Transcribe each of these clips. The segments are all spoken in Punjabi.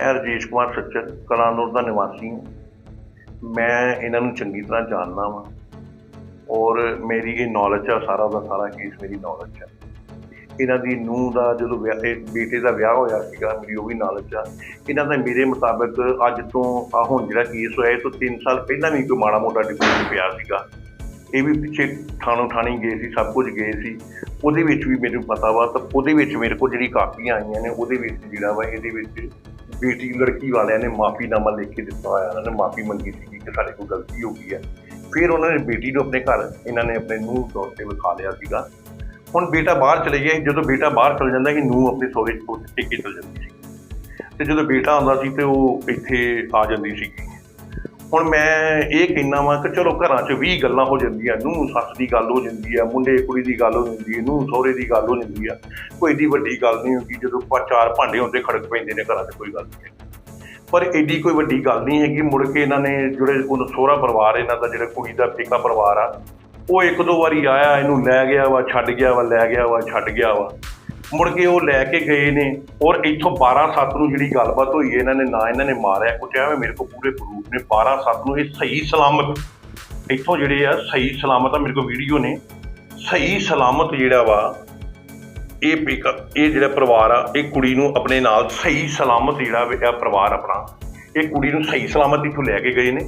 ਮੈਂ ਰਜੇਸ਼ ਕੁਮਾਰ ਸੱਚਰ ਕਲਾਨੌਰ ਦਾ ਨਿਵਾਸੀ ਹਾਂ। ਮੈਂ ਇਹਨਾਂ ਨੂੰ ਚੰਗੀ ਤਰ੍ਹਾਂ ਜਾਣਦਾ ਵਾਂ ਔਰ ਮੇਰੀ ਇਹ ਨੌਲੇਜ ਆ, ਸਾਰਾ ਦਾ ਸਾਰਾ ਕੇਸ ਮੇਰੀ ਨੌਲੇਜ ਆ। ਇਹਨਾਂ ਦੀ ਨੂੰਹ ਦਾ ਜਦੋਂ ਵਿਆਹ, ਇਹ ਬੇਟੇ ਦਾ ਵਿਆਹ ਹੋਇਆ ਸੀਗਾ, ਮੇਰੀ ਉਹ ਵੀ ਨੌਲੇਜ ਆ। ਇਹਨਾਂ ਦਾ ਮੇਰੇ ਮੁਤਾਬਕ ਅੱਜ ਤੋਂ ਆ ਹੁਣ ਜਿਹੜਾ ਕੇਸ ਹੋਇਆ, ਇਹ ਤੋਂ 3 ਸਾਲ ਪਹਿਲਾਂ ਵੀ ਕੋਈ ਮਾੜਾ ਮੋਟਾ ਡਿਪੋਜ਼ਿਟ ਪਿਆ ਸੀਗਾ। ਇਹ ਵੀ ਪਿੱਛੇ ਥਾਣੋ ਥਾਣੀ ਗਏ ਸੀ, ਸਭ ਕੁਝ ਗਏ ਸੀ। ਉਹਦੇ ਵਿੱਚ ਵੀ ਮੈਨੂੰ ਪਤਾ ਵਾ, ਤਾਂ ਉਹਦੇ ਵਿੱਚ ਮੇਰੇ ਕੋਲ ਜਿਹੜੀ ਕਾਪੀਆਂ ਆਈਆਂ ਨੇ, ਉਹਦੇ ਵਿੱਚ ਜਿਹੜਾ ਵਾ, ਇਹਦੇ ਵਿੱਚ ਬੇਟੀ ਲੜਕੀ ਵਾਲਿਆਂ ਨੇ ਮਾਫੀਨਾਮਾ ਲਿਖ ਕੇ ਦਿੱਤਾ ਹੋਇਆ, ਉਹਨਾਂ ਨੇ ਮਾਫੀ ਮੰਗੀ ਸੀ ਕਿ ਸਾਡੇ ਕੋਲ ਗਲਤੀ ਹੋ ਗਈ ਹੈ। ਫਿਰ ਉਹਨਾਂ ਨੇ ਬੇਟੀ ਨੂੰ ਆਪਣੇ ਘਰ, ਇਹਨਾਂ ਨੇ ਆਪਣੇ ਨੂੰਹ ਤੌਰ ਤੇ ਵਿਖਾ ਲਿਆ ਸੀਗਾ। ਹੁਣ ਬੇਟਾ ਬਾਹਰ ਚਲੇ ਗਿਆ ਸੀ। ਜਦੋਂ ਬੇਟਾ ਬਾਹਰ ਚਲ ਜਾਂਦਾ ਕਿ ਨੂੰਹ ਆਪਣੇ ਸਹੁਰੇ ਕੋਲ ਟਿੱਕੇ ਚਲ ਜਾਂਦੀ ਸੀ। ਤੇ ਜਦੋਂ ਬੇਟਾ ਆਉਂਦਾ ਸੀ, ਤੇ ਉਹ ਇੱਥੇ ਆ ਜਾਂਦੀ ਸੀਗੀ। ਹੁਣ ਮੈਂ ਇਹ ਕਹਿਣਾ ਵਾਂ ਕਿ ਚਲੋ ਘਰਾਂ 'ਚ 20 ਗੱਲਾਂ ਹੋ ਜਾਂਦੀਆਂ, ਨੂੰਹ ਸੱਸ ਦੀ ਗੱਲ ਹੋ ਜਾਂਦੀ ਆ, ਮੁੰਡੇ ਕੁੜੀ ਦੀ ਗੱਲ ਹੋ ਜਾਂਦੀ ਹੈ ਨੂੰਹ ਸਹੁਰੇ ਦੀ ਗੱਲ ਹੋ ਜਾਂਦੀ ਆ ਕੋਈ ਏਡੀ ਵੱਡੀ ਗੱਲ ਨਹੀਂ ਹੁੰਦੀ, ਜਦੋਂ ਪਾ ਚਾਰ ਭਾਂਡੇ ਹੁੰਦੇ ਖੜਕ ਪੈਂਦੇ ਨੇ ਘਰਾਂ 'ਚ, ਕੋਈ ਗੱਲ ਨਹੀਂ ਹੈਗੀ। ਪਰ ਏਡੀ ਕੋਈ ਵੱਡੀ ਗੱਲ ਨਹੀਂ ਹੈਗੀ, ਮੁੜ ਕੇ ਇਹਨਾਂ ਨੇ ਜਿਹੜੇ ਉਹ ਸਹੁਰਾ ਪਰਿਵਾਰ ਇਹਨਾਂ ਦਾ, ਜਿਹੜਾ ਕੁੜੀ ਦਾ ਪੇਕਾ ਪਰਿਵਾਰ ਆ, ਉਹ ਇੱਕ ਦੋ ਵਾਰੀ ਆਇਆ, ਇਹਨੂੰ ਲੈ ਗਿਆ ਵਾ, ਛੱਡ ਗਿਆ ਵਾ, ਲੈ ਗਿਆ ਵਾ, ਛੱਡ ਗਿਆ ਵਾ ਮੁੜ ਕੇ ਉਹ ਲੈ ਕੇ ਗਏ ਨੇ ਔਰ ਇੱਥੋਂ 12 7 ਨੂੰ ਜਿਹੜੀ ਗੱਲਬਾਤ ਹੋਈ ਹੈ, ਇਹਨਾਂ ਨੇ ਨਾ ਇਹਨਾਂ ਨੇ ਮਾਰਿਆ ਕੁੱਟਿਆ ਵਾ ਮੇਰੇ ਕੋਲ ਪੂਰੇ ਪ੍ਰੂਫ ਨੇ। 12 7 ਨੂੰ ਇਹ ਸਹੀ ਸਲਾਮਤ ਇੱਥੋਂ ਜਿਹੜੇ ਆ ਸਹੀ ਸਲਾਮਤ ਆ ਮੇਰੇ ਕੋਲ ਵੀਡੀਓ ਨੇ। ਸਹੀ ਸਲਾਮਤ ਜਿਹੜਾ ਵਾ ਇਹ ਪੇਕਾ ਇਹ ਜਿਹੜਾ ਪਰਿਵਾਰ ਆ ਇਹ ਕੁੜੀ ਨੂੰ ਆਪਣੇ ਨਾਲ ਸਹੀ ਸਲਾਮਤ ਜਿਹੜਾ ਵਾ ਪਰਿਵਾਰ ਆਪਣਾ ਇਹ ਕੁੜੀ ਨੂੰ ਸਹੀ ਸਲਾਮਤ ਇੱਥੋਂ ਲੈ ਕੇ ਗਏ ਨੇ।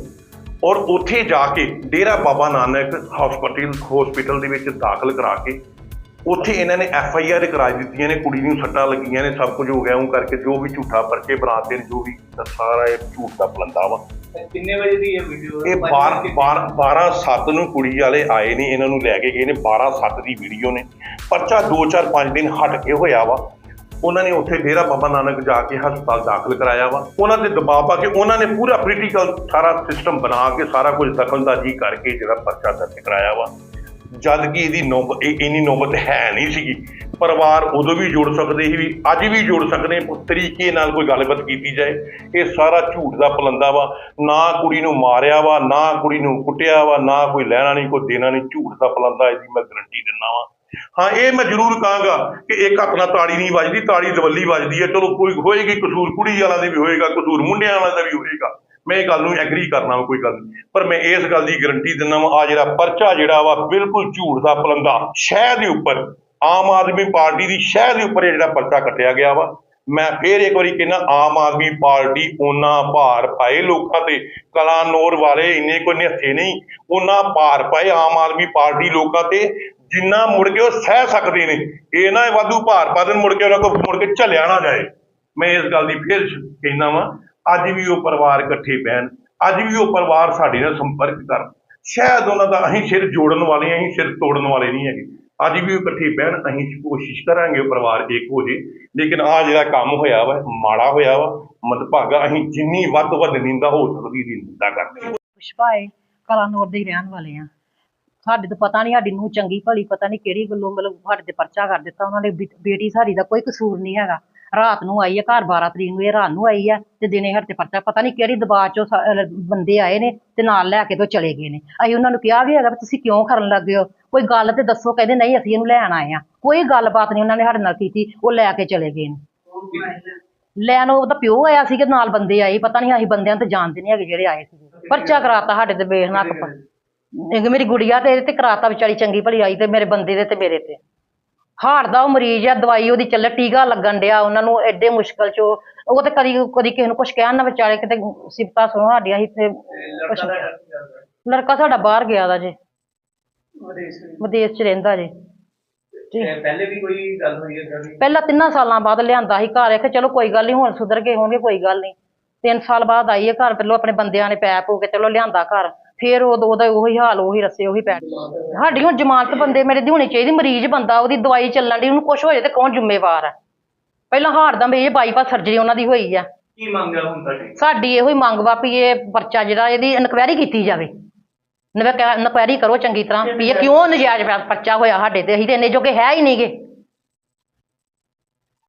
ਔਰ ਉੱਥੇ ਜਾ ਕੇ ਡੇਰਾ ਬਾਬਾ ਨਾਨਕ ਹਸਪੀਟਲ ਹਸਪੀਟਲ ਦੇ ਵਿੱਚ ਦਾਖਲ ਕਰਾ ਕੇ ਉੱਥੇ ਇਹਨਾਂ ਨੇ ਐਫ ਆਈ ਆਰ ਕਰਾ ਦਿੱਤੀਆਂ ਨੇ ਕੁੜੀ ਨੂੰ ਸੱਟਾਂ ਲੱਗੀਆਂ ਨੇ ਸਭ ਕੁਝ ਹੋ ਗਿਆ ਉਹ ਕਰਕੇ ਜੋ ਵੀ ਝੂਠਾ ਪਰਚੇ ਬਣਾਤੇ ਨੇ ਜੋ ਵੀ ਸਾਰਾ ਇਹ ਝੂਠ ਦਾ ਪਲੰਦਾ ਵਾ। ਕਿੰਨੇ ਵਜੇ ਦੀ ਇਹ ਵੀਡੀਓ ਇਹ 12 12 12 7 ਨੂੰ ਕੁੜੀ ਵਾਲੇ ਆਏ ਨੇ ਇਹਨਾਂ ਨੂੰ ਲੈ ਕੇ ਗਏ ਨੇ 12 7 ਦੀ ਵੀਡੀਓ ਨੇ। ਪਰਚਾ 2 4 5 ਦਿਨ ਹਟ ਕੇ ਹੋਇਆ ਵਾ। ਉਹਨਾਂ ਨੇ ਉੱਥੇ ਡੇਰਾ ਬਾਬਾ ਨਾਨਕ ਜਾ ਕੇ ਹਸਪਤਾਲ ਦਾਖਲ ਕਰਾਇਆ ਵਾ। ਉਹਨਾਂ ਤੇ ਦਬਾਅ ਪਾ ਕੇ ਉਹਨਾਂ ਨੇ ਪੂਰਾ ਪੋਲੀਟੀਕਲ ਸਾਰਾ ਸਿਸਟਮ ਬਣਾ ਕੇ ਸਾਰਾ ਕੁਝ ਦਖਲਅੰਦਾਜ਼ੀ ਕਰਕੇ ਜਿਹੜਾ ਪਰਚਾ ਦਰਜ ਕਰਾਇਆ ਵਾ। ਜਦ ਕਿ ਇਹਦੀ ਨੌਬਤ ਇਹ ਇੰਨੀ ਨੌਬਤ ਹੈ ਨਹੀਂ ਸੀਗੀ। ਪਰਿਵਾਰ ਉਦੋਂ ਵੀ ਜੁੜ ਸਕਦੇ ਸੀ ਵੀ ਅੱਜ ਵੀ ਜੁੜ ਸਕਦੇ ਨੇ, ਤਰੀਕੇ ਨਾਲ ਕੋਈ ਗੱਲਬਾਤ ਕੀਤੀ ਜਾਏ ਇਹ ਸਾਰਾ ਝੂਠ ਦਾ ਪਲੰਦਾ ਵਾ। ਨਾ ਕੁੜੀ ਨੂੰ ਮਾਰਿਆ ਵਾ ਨਾ ਕੁੜੀ ਨੂੰ ਕੁੱਟਿਆ ਵਾ ਨਾ ਕੋਈ ਲੈਣਾ ਨਹੀਂ ਕੋਈ ਦੇਣਾ ਨਹੀਂ। ਝੂਠ ਦਾ ਪਲੰਦਾ ਇਹਦੀ ਮੈਂ ਗਰੰਟੀ ਦਿੰਦਾ ਵਾ। ਹਾਂ ਇਹ ਮੈਂ ਜ਼ਰੂਰ ਕਹਾਂਗਾ ਕਿ ਇੱਕ ਹੱਥ ਨਾਲ ਤਾੜੀ ਨਹੀਂ ਵੱਜਦੀ ਤਾੜੀ ਦਵੱਲੀ ਵੱਜਦੀ ਹੈ। ਚਲੋ ਕੋਈ ਹੋਏਗੀ ਕਸੂਰ ਕੁੜੀ ਵਾਲਾ ਦੇ ਵੀ ਹੋਏਗਾ ਕਸੂਰ ਮੁੰਡਿਆਂ ਵਾਲਾ ਦਾ ਵੀ ਹੋਏਗਾ। ਮੈਂ ਇਹ ਗੱਲ ਨੂੰ ਐਗਰੀ ਕਰਨਾ ਵਾ, ਕੋਈ ਗੱਲ ਨਹੀਂ। ਪਰ ਮੈਂ ਇਸ ਗੱਲ ਦੀ ਗਾਰੰਟੀ ਦਿੰਦਾ ਵਾ ਆ ਜਿਹੜਾ ਪਰਚਾ ਜਿਹੜਾ ਵਾ, ਬਿਲਕੁਲ ਝੂਠ ਦਾ ਪਲੰਦਾ। ਸ਼ਹਿ ਦੇ ਉੱਪਰ, ਆਮ ਆਦਮੀ ਪਾਰਟੀ ਦੀ ਸ਼ਹਿ ਦੇ ਉੱਪਰ ਇਹ ਜਿਹੜਾ ਪਰਚਾ ਕੱਟਿਆ ਗਿਆ ਵਾ, ਮੈਂ ਫੇਰ ਇੱਕ ਵਾਰੀ ਕਹਿੰਦਾ, ਆਮ ਆਦਮੀ ਪਾਰਟੀ ਉਹਨਾਂ ਭਾਰ ਪਾਏ ਲੋਕਾਂ ਤੇ। ਕਲਾਨੌਰ ਵਾਲੇ ਇੰਨੇ ਕੋਈ ਨਿਹੱਥੇ ਨਹੀਂ, ਉਹਨਾਂ ਭਾਰ ਪਾਏ ਆਮ ਆਦਮੀ ਪਾਰਟੀ ਲੋਕਾਂ ਤੇ, ਜਿੰਨਾ ਮੁੜ ਕੇ ਉਹ ਸਹਿ ਸਕਦੇ ਨੇ। ਇਹ ਨਾ ਵਾਧੂ ਭਾਰ ਪਾ ਦੇਣ, ਮੁੜ ਕੇ ਉਹਨਾਂ ਕੋਲ ਮੁੜ ਕੇ ਝੱਲਿਆ ਨਾ ਜਾਏ। ਮੈਂ ਇਸ ਗੱਲ ਦੀ ਫਿਰ ਕਹਿੰਦਾ ਵਾਂ ਅੱਜ ਵੀ ਉਹ ਪਰਿਵਾਰ ਇਕੱਠੇ ਬਹਿਣ ਅੱਜ ਵੀ ਉਹ ਪਰਿਵਾਰ ਸਾਡੇ ਨਾਲ ਸੰਪਰਕ ਕਰਨ। ਸ਼ਾਇਦ ਉਹਨਾਂ ਦਾ ਅਸੀਂ ਸਿਰ ਜੋੜਨ ਵਾਲੇ ਹਾਂ, ਅਸੀਂ ਸਿਰ ਤੋੜਨ ਵਾਲੇ ਨਹੀਂ ਹੈਗੇ। ਅੱਜ ਵੀ ਉਹ ਇਕੱਠੇ ਬਹਿਣ ਅਸੀਂ ਕੋਸ਼ਿਸ਼ ਕਰਾਂਗੇ ਉਹ ਪਰਿਵਾਰ ਇੱਕ ਹੋ ਜੇ। ਲੇਕਿਨ ਆ ਜਿਹੜਾ ਕੰਮ ਹੋਇਆ ਵਾ ਮਾੜਾ ਹੋਇਆ ਵਾ ਮਦਭਾਗਾ ਅਸੀਂ ਜਿੰਨੀ ਵੱਧ ਤੋਂ ਵੱਧ ਨਿੰਦਾ ਹੋ ਸਕਦੀ ਦੀ ਨਿੰਦਾ ਕਰਦੇ ਹਾਂ। ਕਲਾਨੌਰ ਦੇ ਰਹਿਣ ਵਾਲੇ ਆ। ਸਾਡੇ ਤੋਂ ਪਤਾ ਨਹੀਂ ਸਾਡੀ ਨੂੰ ਚੰਗੀ ਭਲੀ ਪਤਾ ਨਹੀਂ ਕਿਹੜੀ ਗੱਲੋਂ ਮਤਲਬ ਸਾਡੇ ਤੇ ਪਰਚਾ ਕਰ ਦਿੱਤਾ। ਉਹਨਾਂ ਨੇ ਬੇਟੀ ਸਾਡੀ ਦਾ ਕੋਈ ਕਸੂਰ ਨਹੀਂ ਹੈਗਾ। ਰਾਤ ਨੂੰ ਆਈ ਹੈ ਘਰ 12 ਤਰੀਕ ਨੂੰ ਇਹ ਰਾਤ ਨੂੰ ਆਈ ਹੈ ਤੇ ਦਿਨੇ ਸਾਡੇ ਤੇ ਪਰਚਾ, ਪਤਾ ਨਹੀਂ ਕਿਹੜੀ ਦਬਾਅ ਚੋਂ ਬੰਦੇ ਆਏ ਨੇ ਤੇ ਨਾਲ ਲੈ ਕੇ ਤੋਂ ਚਲੇ ਗਏ ਨੇ। ਅਸੀਂ ਉਹਨਾਂ ਨੂੰ ਕਿਹਾ ਵੀ ਹੈਗਾ ਤੁਸੀਂ ਕਿਉਂ ਕਰਨ ਲੱਗੇ ਹੋ? ਕੋਈ ਗੱਲ ਤੇ ਦੱਸੋ, ਕਹਿੰਦੇ ਨਹੀਂ ਅਸੀਂ ਇਹਨੂੰ ਲੈਣ ਆਏ ਆ। ਕੋਈ ਗੱਲਬਾਤ ਨਹੀਂ ਉਹਨਾਂ ਨੇ ਸਾਡੇ ਨਾਲ ਕੀਤੀ, ਉਹ ਲੈ ਕੇ ਚਲੇ ਗਏ ਨੇ। ਲੈਣ ਉਹਦਾ ਪਿਓ ਆਇਆ ਸੀ ਕਿ ਨਾਲ ਬੰਦੇ ਆਏ, ਪਤਾ ਨਹੀਂ ਅਸੀਂ ਬੰਦਿਆਂ ਤੇ ਜਾਣਦੇ ਨਹੀਂ ਹੈਗੇ ਜਿਹੜੇ ਆਏ ਸੀ ਪਰਚਾ ਕਰਾਤਾ ਸਾਡੇ ਤੇ ਬੇਹਨਾਕ ਇੱਕ ਮੇਰੀ ਗੁੜੀਆ ਤੇ ਇਹਦੇ ਤੇ ਕਰਾਤਾ ਵਿਚਾਰੀ ਚੰਗੀ ਭਲੀ ਆਈ ਤੇ ਮੇਰੇ ਬੰਦੇ ਦੇ ਤੇ ਮੇਰੇ ਤੇ। ਹਾਰਟ ਦਾ ਉਹ ਮਰੀਜ਼ ਆ ਦਵਾਈ ਉਹਦੀ ਚੱਲੇ ਟੀਕਾ ਲੱਗਣ ਡਿਆ ਉਹਨਾਂ ਨੂੰ ਐਡੇ ਮੁਸ਼ਕਲ ਚ ਉਹ ਤੇ ਕਦੀ ਕਦੀ ਕਿਸੇ ਨੂੰ ਕੁਝ ਕਹਿਣ ਨਾ ਵਿਚਾਰੇ ਕਿਤੇ ਸਿਫਤਾਂ ਸੁਣੋ ਸਾਡੀਆਂ ਇੱਥੇ ਕੁਛ ਲੜਕਾ ਸਾਡਾ ਬਾਹਰ ਗਿਆ ਦਾ ਜੇ। ਵਿਦੇਸ਼ ਚ। ਰਹਿੰਦਾ ਜੇ। ਪਹਿਲੇ ਵੀ ਕੋਈ ਗੱਲ ਹੋਈ ਹੈ ਪਹਿਲਾਂ ਤਿੰਨਾਂ ਸਾਲਾਂ ਬਾਅਦ ਲਿਆਂਦਾ ਸੀ ਘਰ ਕਿ ਚਲੋ ਕੋਈ ਗੱਲ ਨਹੀਂ ਹੁਣ ਸੁਧਰ ਗਏ ਹੋਣਗੇ ਕੋਈ ਗੱਲ ਨਹੀਂ। ਤਿੰਨ ਸਾਲ ਬਾਅਦ ਆਈ ਹੈ ਘਰ ਪਹਿਲੋਂ ਆਪਣੇ ਬੰਦਿਆਂ ਨੇ ਪੈ ਪੂ ਕੇ ਚਲੋ ਲਿਆਂਦਾ ਘਰ। ਫੇਰ ਉਦੋਂ ਉਹਦਾ ਉਹੀ ਹਾਲ ਉਹੀ ਰਸੇ ਉਹੀ ਪੈ ਸਾਡੀ ਹੁਣ ਜ਼ਮਾਨਤ ਬੰਦੇ ਮੇਰੇ ਦੀ ਹੋਣੀ ਚਾਹੀਦੀ ਮਰੀਜ਼ ਬੰਦਾ ਉਹਦੀ ਦਵਾਈ ਚੱਲਣ ਦੀ ਉਹਨੂੰ ਕੁਝ ਹੋ ਜਾਏ ਤੇ ਕੌਣ ਜ਼ਿੰਮੇਵਾਰ ਹੈ ਪਹਿਲਾਂ ਹਾਰਟ ਦਾ ਇਹ ਬਾਈਪਾਸ ਸਰਜਰੀ ਉਹਨਾਂ ਦੀ ਹੋਈ ਆ। ਕੀ ਮੰਗਿਆ ਹੁਣ ਤੁਹਾਡੀ? ਸਾਡੀ ਇਹੋ ਹੀ ਮੰਗ ਵਾ ਵੀ ਇਹ ਪਰਚਾ ਜਿਹੜਾ ਇਹਦੀ ਇਨਕੁਆਇਰੀ ਕੀਤੀ ਜਾਵੇ। ਇਨਕੁਆਇਰੀ ਕਰੋ ਚੰਗੀ ਤਰ੍ਹਾਂ ਵੀ ਇਹ ਕਿਉਂ ਨਜਾਇਜ਼ ਪਰਚਾ ਹੋਇਆ ਸਾਡੇ ਤੇ? ਅਸੀਂ ਤੇ ਇੰਨੇ ਜੋਗੇ ਹੈ ਹੀ ਨਹੀਂਗੇ।